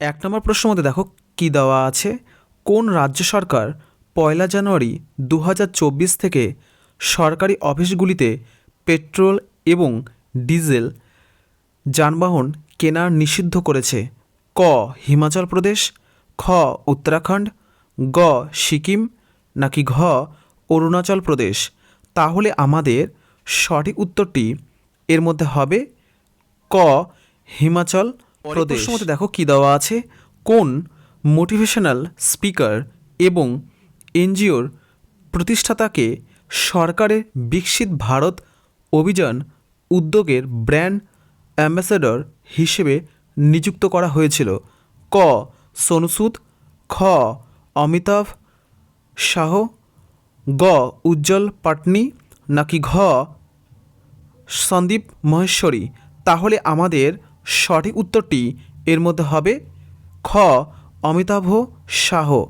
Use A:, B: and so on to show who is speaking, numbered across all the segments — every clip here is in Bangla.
A: এক নম্বর প্রশ্ন মধ্যে দেখো কী দেওয়া আছে। কোন রাজ্য সরকার পয়লা জানুয়ারি দু হাজার চব্বিশ থেকে সরকারি অফিসগুলিতে পেট্রোল এবং ডিজেল যানবাহন কেনার নিষিদ্ধ করেছে? ক, হিমাচল প্রদেশ, খ, উত্তরাখণ্ড, গ, সিকিম, নাকি ঘ, অরুণাচল প্রদেশ? তাহলে আমাদের সঠিক উত্তরটি এর মধ্যে হবে ক, হিমাচল প্রদেশ। মধ্যে দেখো কি দেওয়া আছে? কোন মোটিভেশনাল স্পিকার এবং এনজিওর প্রতিষ্ঠাতাকে সরকারের বিকশিত ভারত অভিযান উদ্যোগের ব্র্যান্ড অ্যাম্বাসেডর হিসেবে নিযুক্ত করা হয়েছিল। ক সোনুসুদ খ অমিতাভ শাহ। গ উজ্জ্বল পাটনি। নাকি ঘ সন্দীপ মহেশ্বরী। তাহলে আমাদের সঠিক উত্তরটি এর মধ্যে হবে খ, অমিতাভ শাহ।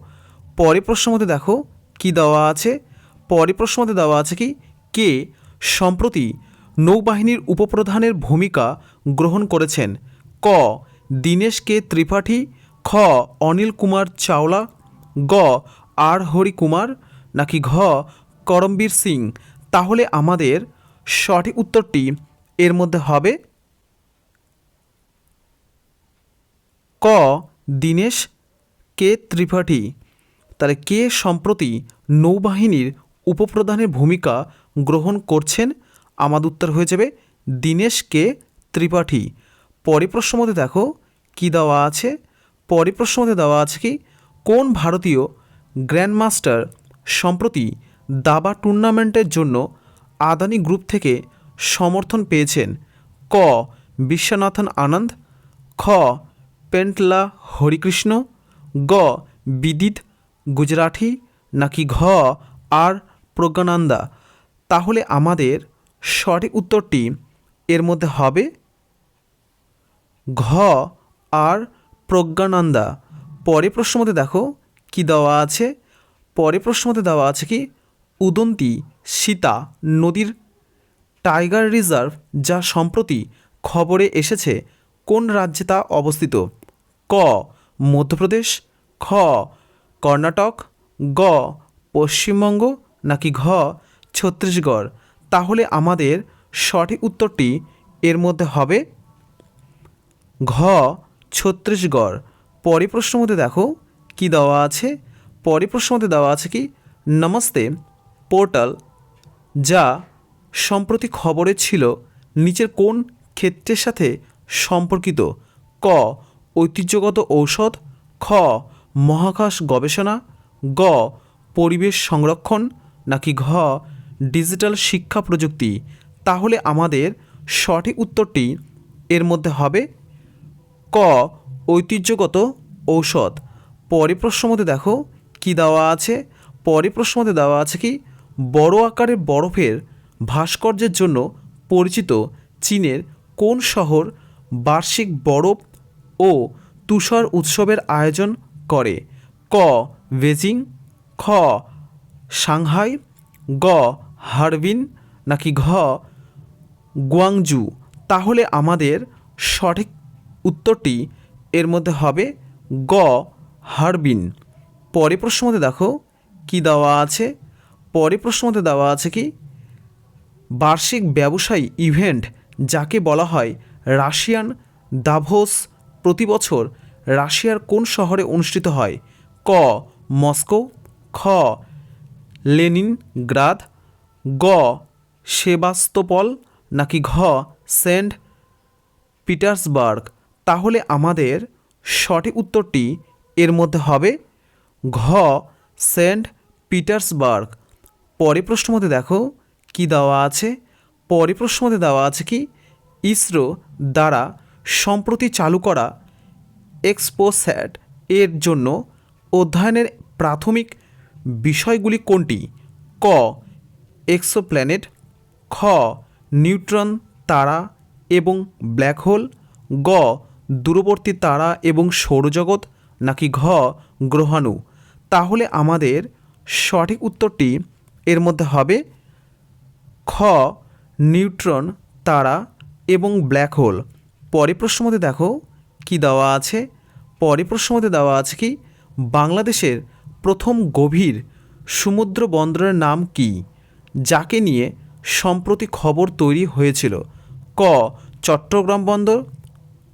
A: পরে প্রশ্ন মধ্যে দেখো কি দেওয়া আছে। পরে প্রশ্ন মধ্যে দেওয়া আছে কি, কে সম্প্রতি নৌবাহিনীর উপপ্রধানের ভূমিকা গ্রহণ করেছেন। ক দীনেশ কে ত্রিপাঠী। খ, অনিল কুমার চাওলা। গ, আর হরি কুমার। নাকি ঘ, করমবীর সিং। তাহলে আমাদের সঠিক উত্তরটি এর মধ্যে হবে ক দীনেশ, কে ত্রিপাঠী। তাহলে কে সম্প্রতি নৌবাহিনীর উপপ্রধানের ভূমিকা গ্রহণ করছেন? আমাদের উত্তর হয়ে যাবে দীনেশ, কে ত্রিপাঠী। পরে প্রশ্ন মধ্যে দেখো কী দেওয়া আছে? পরে প্রশ্ন মধ্যে দেওয়া আছে কি কোন ভারতীয় গ্র্যান্ডমাস্টার সম্প্রতি দাবা টুর্নামেন্টের জন্য আদানি গ্রুপ থেকে সমর্থন পেয়েছেন? ক বিশ্বনাথন আনন্দ, খ পেন্টলা হরিকৃষ্ণ, গ বিদিত গুজরাঠি নাকি ঘ আর প্রজ্ঞানন্দা? তাহলে আমাদের সঠিক উত্তরটি এর মধ্যে হবে ঘ আর প্রজ্ঞানন্দা। পরে প্রশ্ন মধ্যে দেখো কি দেওয়া আছে। পরে প্রশ্ন মধ্যে দেওয়া আছে কি, উদন্তি সীতা নদীর টাইগার রিজার্ভ যা সম্প্রতি খবরে এসেছে কোন রাজ্যে তা অবস্থিত? ক, মধ্যপ্রদেশ, খ, কর্ণাটক, গ, পশ্চিমবঙ্গ, নাকি ঘ, ছত্তিশগড়? তাহলে আমাদের সঠিক উত্তরটি এর মধ্যে হবে ঘ, ছত্তিশগড়। পরে প্রশ্ন মধ্যে দেখো, কি দেওয়া আছে? পরে প্রশ্ন মধ্যে দেওয়া আছে কি, নমস্তে, পোর্টাল যা সম্প্রতি খবরে ছিল, নিচের কোন ক্ষেত্রের সাথে সম্পর্কিত ক. ঐতিহ্যগত ঔষধ, খ. মহাকাশ গবেষণা, গ. পরিবেশ সংরক্ষণ, নাকি ঘ. ডিজিটাল শিক্ষা প্রযুক্তি। তাহলে আমাদের সঠিক উত্তরটি এর মধ্যে হবে ক. ঐতিহ্যগত ঔষধ। পরে প্রশ্ন মধ্যে দেখো, কি দেওয়া আছে? পরে প্রশ্ন মধ্যে দেওয়া আছে কি, বড় আকারের বরফের ভাস্কর্যের জন্য পরিচিত চীনের কোন শহর বার্ষিক বরফ ও তুষার উৎসবের আয়োজন করে। ক, বেজিং। খ, সাংহাই। গ হারবিন নাকি ঘ, গুয়াংজু। তাহলে আমাদের সঠিক উত্তরটি এর মধ্যে হবে গ হারবিন পরে প্রশ্ন মধ্যে দেখো, কি দেওয়া আছে? পরে প্রশ্ন মধ্যে দেওয়া আছে কি, বার্ষিক ব্যবসায়ী ইভেন্ট, যাকে বলা হয় রাশিয়ান দাভোস প্রতি বছর রাশিয়ার কোন শহরে অনুষ্ঠিত হয়? ক. মস্কো, খ. লেনিন গ্রাদ গ. সেবাস্তপল, নাকি ঘ. Saint Petersburg? তাহলে আমাদের সঠিক উত্তরটি এর মধ্যে হবে ঘ. Saint Petersburg. পরে প্রশ্ন মধ্যে দেখো কি দেওয়া আছে? পরে প্রশ্ন মধ্যে দেওয়া আছে কি ইসরো দ্বারা সম্প্রতি চালু করা এক্সপোস্যাট এর জন্য অধ্যয়নের প্রাথমিক বিষয়গুলি কোনটি? ক. এক্সোপ্ল্যানেট। খ. নিউট্রন, তারা এবং ব্ল্যাক হোল। গ. দূরবর্তী তারা এবং সৌরজগৎ। নাকি ঘ. গ্রহাণু। তাহলে আমাদের সঠিক উত্তরটি এর মধ্যে হবে খ. নিউট্রন, তারা এবং ব্ল্যাক হোল পরে প্রশ্ন মধ্যে দেখো, কি দেওয়া আছে? পরে প্রশ্ন মধ্যে দেওয়া আছে কি, বাংলাদেশের প্রথম গভীর সমুদ্র বন্দরের নাম কি, যাকে নিয়ে সম্প্রতি খবর তৈরি হয়েছিল? ক, চট্টগ্রাম বন্দর।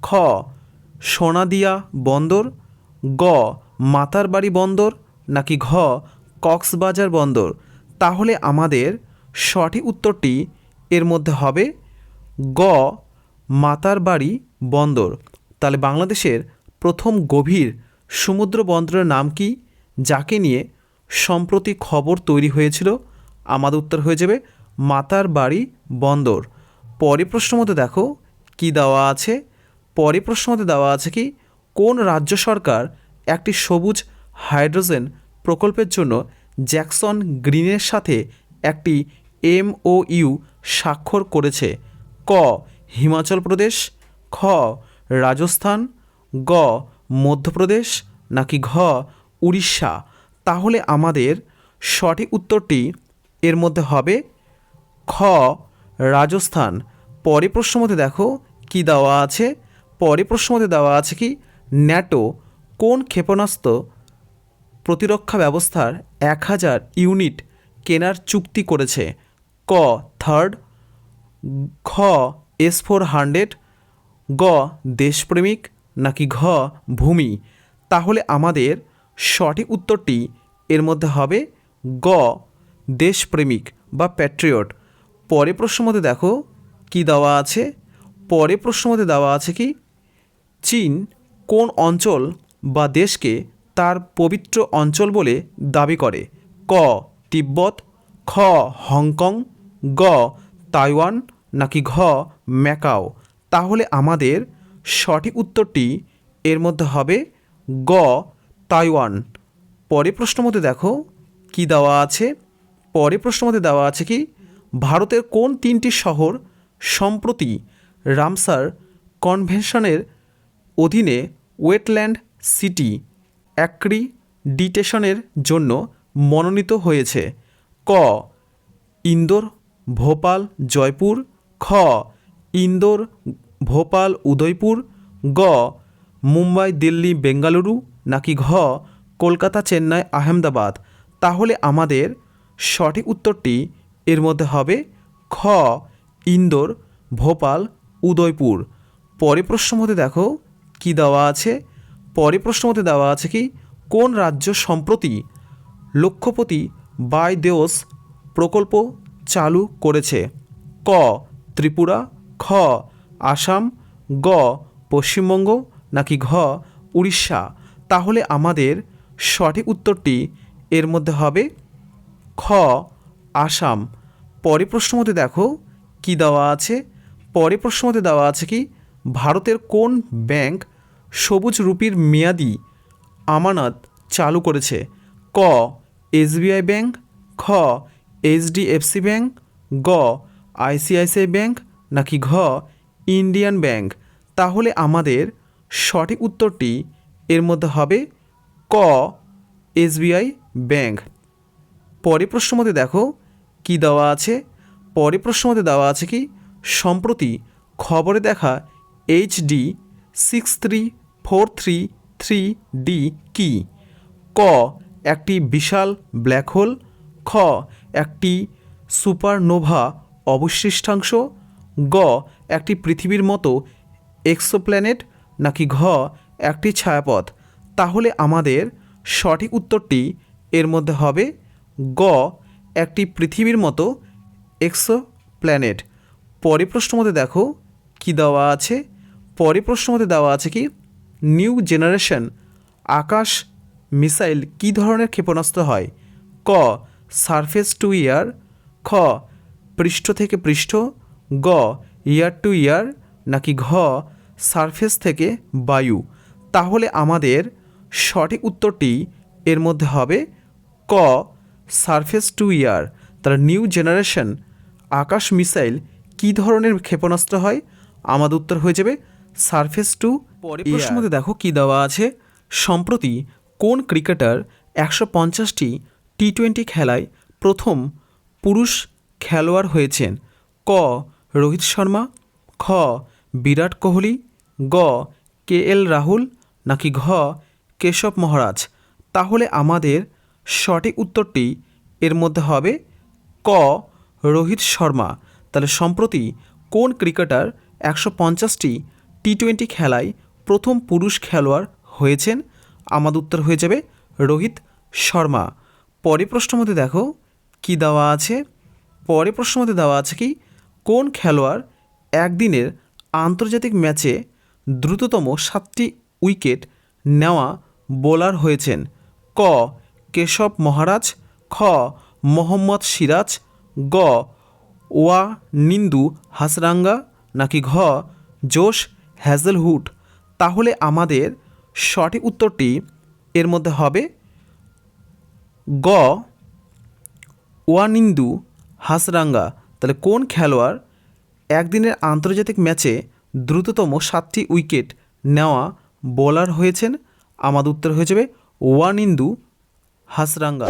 A: খ, সোনাদিয়া বন্দর। গ, মাতারবাড়ি বন্দর। নাকি ঘ, কক্সবাজার বন্দর? তাহলে আমাদের সঠিক উত্তরটি এর মধ্যে হবে গ, মাতার বাড়ি বন্দর। তাহলে বাংলাদেশের প্রথম গভীর সমুদ্র বন্দরের নাম কি? যাকে নিয়ে সম্প্রতি খবর তৈরি হয়েছিল, আমাদের উত্তর হয়ে যাবে মাতার বাড়ি বন্দর। পরে প্রশ্ন মধ্যে দেখো কি দেওয়া আছে? পরে প্রশ্ন মধ্যে দেওয়া আছে কি, কোন রাজ্য সরকার একটি সবুজ হাইড্রোজেন প্রকল্পের জন্য জ্যাকসন গ্রিনের সাথে একটি এমওইউ স্বাক্ষর করেছে? ক, হিমাচল প্রদেশ, খ, রাজস্থান, গ, মধ্যপ্রদেশ, নাকি ঘ, উড়িষ্যা। তাহলে আমাদের সঠিক উত্তরটি এর মধ্যে হবে খ, রাজস্থান। পরে প্রশ্ন মধ্যে দেখো কি দেওয়া আছে? পরে প্রশ্ন মধ্যে দেওয়া আছে কি ন্যাটো কোন ক্ষেপণাস্ত্র প্রতিরক্ষা ব্যবস্থার এক হাজার ইউনিট কেনার চুক্তি করেছে? ক, থার্ড খ এস ফোর হান্ড্রেড গ, দেশপ্রেমিক, নাকি ঘ, ভূমি? তাহলে আমাদের সঠিক উত্তরটি এর মধ্যে হবে গ, দেশপ্রেমিক বা প্যাট্রিয়ট পরে প্রশ্ন মধ্যে দেখো কি দেওয়া আছে? পরে প্রশ্ন মধ্যে দেওয়া আছে কি? চীন কোন অঞ্চল বা দেশকে তার পবিত্র অঞ্চল বলে দাবি করে? ক, তিব্বত, খ, হংকং, গ, তাইওয়ান নাকি ঘ ম্যাকাও? তাহলে আমাদের সঠিক উত্তরটি এর মধ্যে হবে গ তাইওয়ান। পরে প্রশ্ন মধ্যে দেখো, কি দেওয়া আছে? পরে প্রশ্ন মধ্যে দেওয়া আছে কি, ভারতের কোন তিনটি শহর সম্প্রতি রামসার কনভেনশনের অধীনে ওয়েটল্যান্ড সিটি অ্যাক্রিডিটেশনের জন্য মনোনীত হয়েছে? ক, ইন্দোর, ভোপাল, জয়পুর খ, ইন্দোর, ভোপাল, উদয়পুর, গ, মুম্বাই, দিল্লি, বেঙ্গালুরু, নাকি ঘ, কলকাতা, চেন্নাই, আহমেদাবাদ। তাহলে আমাদের সঠিক উত্তরটি এর মধ্যে হবে খ, ইন্দোর, ভোপাল, উদয়পুর। পরে প্রশ্ন মধ্যে দেখো কি দেওয়া আছে? পরে প্রশ্ন মধ্যে দেওয়া আছে কি, কোন রাজ্য সম্প্রতি লক্ষপতি বাই দেওস প্রকল্প চালু করেছে? ক ত্রিপুরা, খ, আসাম, গ, পশ্চিমবঙ্গ, নাকি ঘ, উড়িষ্যা। তাহলে আমাদের সঠিক উত্তরটি এর মধ্যে হবে খ, আসাম। পরে প্রশ্ন মধ্যে দেখো কি দেওয়া আছে? পরে প্রশ্ন মধ্যে দেওয়া আছে কি, ভারতের কোন ব্যাংক সবুজ রুপির মেয়াদি আমানত চালু করেছে? ক এসবিআই ব্যাংক, খ এইচডিএফসি ব্যাংক, গ আইসিআইসিআই ব্যাংক নাকি ঘ ইন্ডিয়ান ব্যাংক? তাহলে আমাদের সঠিক উত্তরটি এর মধ্যে হবে ক এসবিআই ব্যাংক। পরে প্রশ্ন মধ্যে দেখো কি দেওয়া আছে। পরে প্রশ্ন মধ্যে দেওয়া আছে কি, সম্প্রতি খবরে দেখা HD six three four three three D কি? ক একটি বিশাল ব্ল্যাক হোল খ একটি সুপারনোভা অবশিষ্টাংশ, গ, একটি পৃথিবীর মতো এক্সোপ্ল্যানেট নাকি ঘ, একটি ছায়াপথ। তাহলে আমাদের সঠিক উত্তরটি এর মধ্যে হবে গ, একটি পৃথিবীর মতো এক্সো প্ল্যানেট পরে প্রশ্ন মধ্যে দেখো কি দেওয়া আছে। পরে প্রশ্ন মধ্যে দেওয়া আছে কি, নিউ জেনারেশন আকাশ মিসাইল কী ধরনের ক্ষেপণাস্ত্র হয়? ক, সারফেস টু ইয়ার। খ পৃষ্ঠ থেকে পৃষ্ঠ গ ইয়ার টু ইয়ার নাকি ঘ সারফেস থেকে বায়ু। তাহলে আমাদের সঠিক উত্তরটি এর মধ্যে হবে ক সারফেস টু ইয়ার। তার নিউ জেনারেশন আকাশ মিসাইল কী ধরনের ক্ষেপণাস্ত্র হয়? আমাদের উত্তর হয়ে যাবে সারফেস টু পরে মধ্যে দেখো কী দেওয়া আছে। সম্প্রতি কোন ক্রিকেটার একশো পঞ্চাশটি টি টোয়েন্টি খেলায় প্রথম পুরুষ খেলোয়াড় হয়েছেন। ক. রোহিত শর্মা। খ. বিরাট কোহলি। গ. কে এল রাহুল নাকি ঘ. কেশব মহারাজ। তাহলে আমাদের সঠিক উত্তরটি এর মধ্যে হবে ক. রোহিত শর্মা। তাহলে সম্প্রতি কোন ক্রিকেটার একশো পঞ্চাশটি টি টোয়েন্টি খেলায় প্রথম পুরুষ খেলোয়াড় হয়েছেন? আমাদের উত্তর হয়ে যাবে রোহিত শর্মা। পরে প্রশ্ন মধ্যে দেখো, কী দেওয়া আছে? পরে প্রশ্ন মধ্যে দেওয়া আছে কি, কোন খেলোয়াড় একদিনের আন্তর্জাতিক ম্যাচে দ্রুততম সাতটি উইকেট নেওয়া বোলার হয়েছেন? ক, কেশব মহারাজ, খ, মোহাম্মদ সিরাজ, গ ওয়া নিন্দু হাসরাঙ্গা, নাকি ঘ, জোশ হ্যাজেলহুড? তাহলে আমাদের সঠিক উত্তরটি এর মধ্যে হবে গ, ওয়ানিন্দু হাসরাঙ্গা। তাহলে কোন খেলোয়াড় একদিনের আন্তর্জাতিক ম্যাচে দ্রুততম সাতটি উইকেট নেওয়া বোলার হয়েছেন? আমাদের উত্তর হয়ে যাবে ওয়ানিন্দু হাসরাঙ্গা।